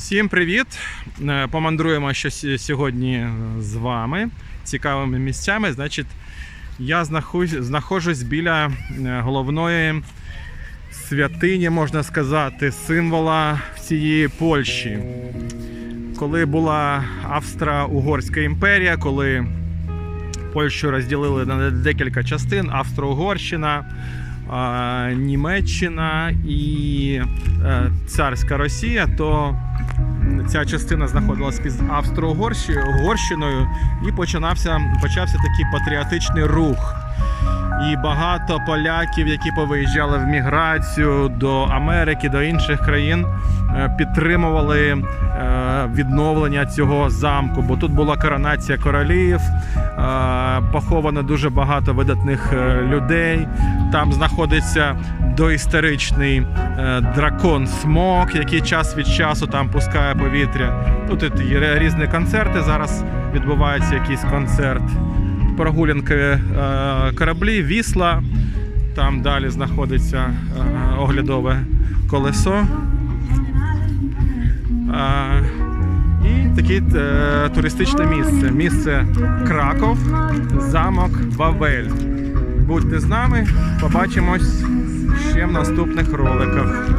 Всім привіт! Е, Помандруємо ще сьогодні з вами цікавими місцями. Значить, я знаходжусь біля е, головної святині, можна сказати, символа цієї Польщі. Коли була Австро-Угорська імперія, коли Польщу розділили на декілька частин: Австро-Угорщина, Німеччина і е, царська Росія, то ця частина знаходилась під Австро-Угорщиною і починався, почався такий патріотичний рух. І багато поляків, які повиїжджали в міграцію до Америки, до інших країн, е, підтримували е, відновлення цього замку, бо тут була коронація королів, е, поховано дуже багато видатних людей. Там знаходиться доісторичний дракон Смок, який час від часу там пускає повітря. Тут є різні концерти. Зараз відбувається якийсь концерт. Прогулянки е, кораблі, вісла. Там далі знаходиться е, оглядове колесо. Е, і таке туристичне місце. Місце Краков, замок Вавель. Будьте з нами, побачимось ще в наступних роликах.